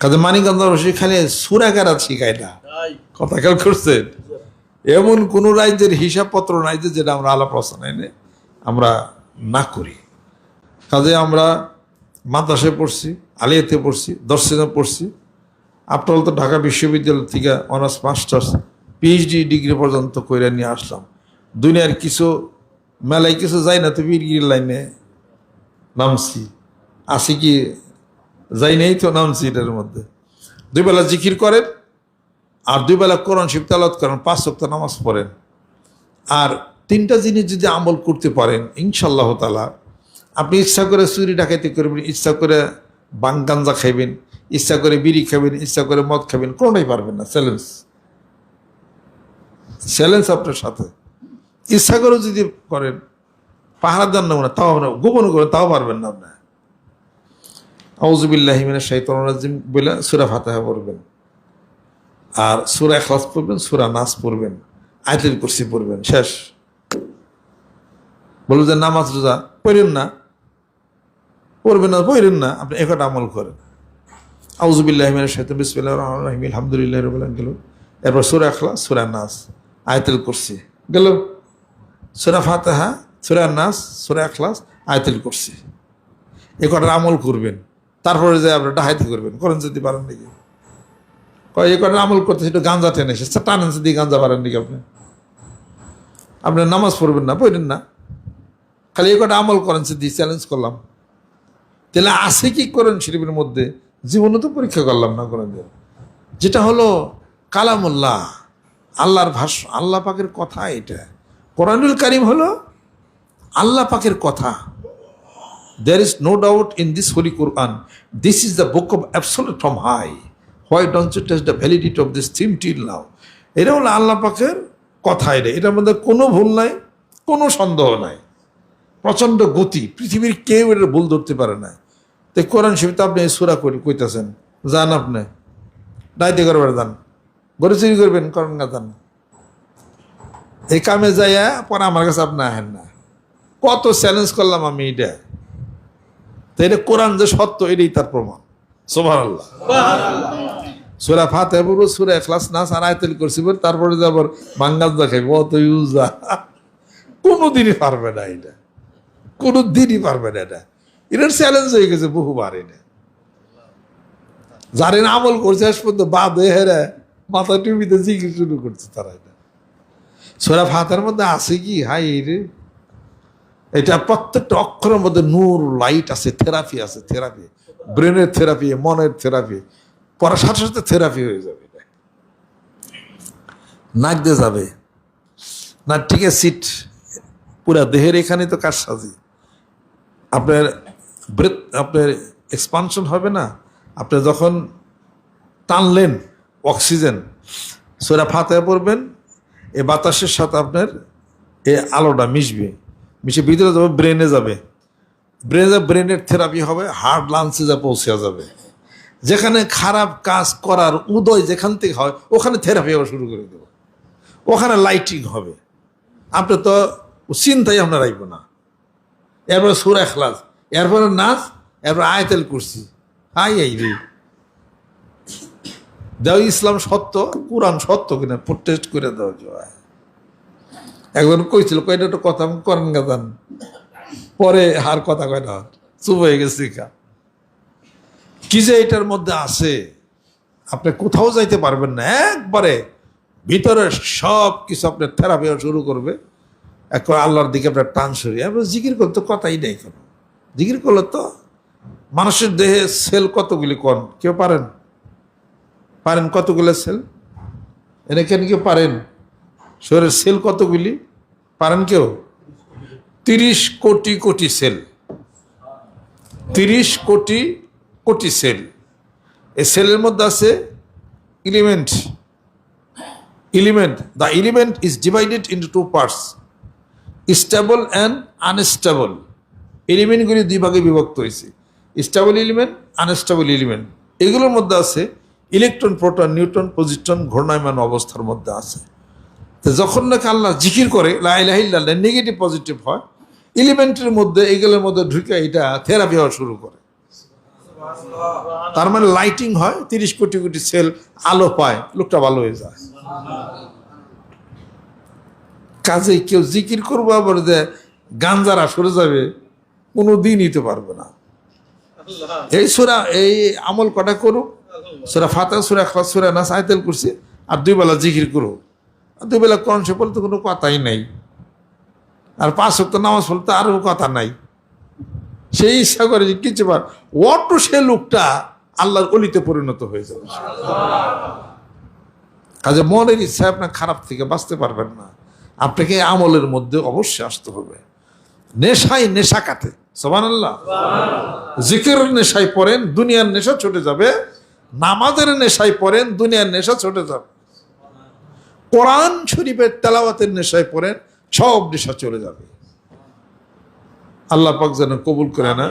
কাজে রশি খালি সুরাকারাত শিখায় না কথা খেয়াল করছেন এমন কোন রাজ্যের হিসাবপত্র নাই যে যেটা আমরা আলাপ এনে আমরা না করি। কাজে আমরা মাদ্রাসায় পড়ছি আলিয়াতে পড়ছি দর্শনে পড়ছি। আফটার তো ঢাকা বিশ্ববিদ্যালয় থেকে অনার্স মাস্টার্স পিএইচডি ডিগ্রি পর্যন্ত কইরা নিয়ে আসলাম। দুনিয়ার কিছু মেলায় কিছু যাই না তো বীরগির লাইনে নামছি। আসি কি যাই নেই তো নামছি এটার মধ্যে। দুই বেলা জিকির করেন, আর দুই বেলা কোরআন শিব তালাত করেন, পাঁচ সপ্তাহ নামাজ পড়েন। আর তিনটা জিনিস যদি আমল করতে পারেন ইনশাল্লাহ তালা আপনি ইচ্ছা করে চুরি ডাকাইতে করবেন, ইচ্ছা করে বাং গাঞ্জা খাইবেন, ইচ্ছা করে বিড়ি খাবেন ইচ্ছা করে মদ খাবেন কোনোটাই পারবেন না, চ্যালেঞ্জ। চ্যালেঞ্জ আপনার সাথে। ইচ্ছা করে যদি করেন পাহারা দেন না মানে তাও না গোপন করেন, তাও পারবেন না আপনার আউজুবিল্লাহিমিনের শাইতান রাজিম বলে সুরা ফাতাহা পড়বেন। আর সুরা এখলাস পড়বেন, সুরা নাচ পড়বেন আয়তের কুরসি পড়বেন, শেষ। বলব যে নামাজ রোজা পড়েন না, পড়বেন না, পড়েন না, আপনি একটা আমল করেন। আউজুবিল্লাহিমিনের শাইতান বিসমিল্লাহির রহমানির রহিম, আলহামদুলিল্লাহ রাব্বিল আলামিন গেল। এরপর সুরা এখলাস সুরা নাচ আয়তুল কুরসি গেল। সুরা ফাতাহা, সুরা নাস, সুরা এখলাস আয়তুল কুরসি। এ কটার আমল করবেন। তারপরে যে আপনি ডাহাইতি করবেন, করেন যদি পারেন নাকি। কয় এ কটার আমল করতে একটু গাঞ্জা টেনে এসে টানেন যদি গাঞ্জা পারেন নাকি আপনি। আপনি নামাজ পড়বেন না, পড়েন না। খালি এ কটা আমল করেন দিয়ে চ্যালেঞ্জ করলাম। তাহলে আছে কি করেন শরীফের মধ্যে? জীবনে তো পরীক্ষা করলাম না করেন যেটা হলো কালামুল্লাহ, আল্লাহর ভাষ, আল্লাহ পাকের কথা এটা। কোরআনুল কারিম হলো আল্লাহ পাকের কথা। There is no doubt in this Holy Quran. This is the book of absolute from high. Why don't you test the validity of this theme till now? এটা হলো আল্লাহ পাকের কথা এটা। এটার মধ্যে কোনো ভুল নাই, কোনো সন্দেহ নাই। প্রচণ্ড গতি, পৃথিবীর কেউ এটা ভুল ধরতে পারে না। তো কোরআন শিবির তো আপনি সুরা করে কইতেছেন। যান আপনি। ডাইতে করবার যান। গরু চুরি করবেন, করেন না যান। এই কামে যাইয়া পরে আমার কাছে আপনি আহেন না। কত চ্যালেঞ্জ করলাম আমি এটা। তো এটা কোরআন যে সত্য এটাই তার প্রমাণ। আল্লাহ সুরা ফাতে বলব সুরা এখলাস নাস আর আয়তেল করছি বলে তারপরে যে আবার বাঙ্গাল দেখাই অত ইউজা। কোনো দিনই পারবে না এটা। পারবে না এটা। এটার চ্যালেঞ্জ হয়ে গেছে বহুবার এটা। যারা আমল করছে আজ পর্যন্ত বাদ হয়ে হেরে মাথা টুপিতে জিজ্ঞেস শুরু করছে তারা এটা। সোরা ফাতের মধ্যে আছে কি? হাই রে। এটা প্রত্যেকটা অক্ষরের মধ্যে নূর, লাইট আছে, থেরাপি আছে, থেরাপি। ব্রেনের থেরাপি, মনের থেরাপি। পড়ার সাথে সাথে থেরাপি হয়ে যাবে নাক দিয়ে যাবে। না, ঠিক আছে, সিট। পুরা দেহের এখানে তো কাজ সাজি। আপনার ব্রেথ, আপনার এক্সপানশন হবে না। আপনি যখন টানলেন অক্সিজেন, সোরা ফাতে পড়বেন, এ বাতাসের সাথে আপনার এ আলোটা মিশবে। মিশে ভিতরে যাবে ব্রেনে যাবে। ব্রেনে ব্রেনের থেরাপি হবে হার্ট লাংসে যা পৌঁছে যাবে। যেখানে খারাপ কাজ করার উদয় যেখান থেকে হয়, ওখানে থেরাপি হওয়া শুরু করে দেবো। ওখানে লাইটিং হবে। আপনি তো চিন্তাই আপনার রাখব না। এরপরে সুর এখলাস এরপরে নাচ, এরপরে আয়তেল করছি আই আই, রে। দেও ইসলাম সত্য, কোরআন সত্য কিনা টেস্ট করে দেওয়া যায় একজন কইছিল কয়টা একটু কথা করেন গাজান পরে হার কথা কয় না, চুপ হয়ে গেছে কা যে এটার মধ্যে আছে, আপনি কোথাও যাইতে পারবেন না। একবারে ভিতরে সব কিছু আপনার থেরাপি শুরু করবে। এখন আল্লাহর দিকে আপনার টান সরিয়ে, আপনার জিকির তো কথাই নেই কেন। জিকির করলে তো মানুষের দেহে সেল কতগুলি কন, কেউ পারেন? পারেন কতগুলো সেল? এনে কেন কেউ পারেন? শরীরের সেল কতগুলি? পারেন কেউ? তিরিশ কোটি কোটি সেল। তিরিশ কোটি কোটি সেল। এই সেলের মধ্যে আছে element element the element is divided into two parts stable and unstable এলিমেন্টগুলি দুই ভাগে বিভক্ত হয়েছে। স্টেবল এলিমেন্ট আনস্টেবল এলিমেন্ট এগুলোর মধ্যে আছে ইলেকট্রন প্রোটন নিউট্রন পজিট্রন ঘূর্ণায়মান অবস্থার মধ্যে আছে। তো যখন নাকি আল্লাহ জিকির করে লাইলাহিল্লাহ নেগেটিভ পজিটিভ হয় এলিমেন্টের মধ্যে, এগুলোর মধ্যে ঢুকে এটা থেরাপি হওয়া শুরু করে। তার মানে লাইটিং হয়, তিরিশ কোটি কোটি সেল আলো পায়, লোকটা ভালো হয়ে যায়। কাজে কেউ জিকির করব, আবার যে গাঞ্জারা সরে যাবে, কোনো দিন নিতে পারবে না। এই সুরা, এই আমল কটা করুক? সুরা ফাতা সুরা খাস সুরা না সাইতেল করছে আর দুই বেলা জিকির করুক। আর দুই বেলা কনসে বলতে কোনো কথাই নাই। আর পাঁচ সপ্তাহ নামাজ পড়তে আরও কথা নাই। সেই ইচ্ছা করে যে কিছু বার অটো সে লোকটা আল্লাহর অলিতে পরিণত হয়ে যাবে। কাজে মনের ইচ্ছা আপনার খারাপ থেকে বাঁচতে পারবেন না। আপনাকে আমলের মধ্যে অবশ্যই আসতে হবে। নেশায় নেশা কাটে। সবান আল্লাহ জিকির নেশায় পড়েন, দুনিয়ার নেশা ছুটে যাবে। নামাজের নেশায় পড়েন, দুনিয়ার নেশা ছুটে যাবে। কোরআন শরীফের তেলাওয়াতের নেশায় পড়েন, সব নেশা চলে যাবে। আল্লাহ পাক যেন কবুল করে না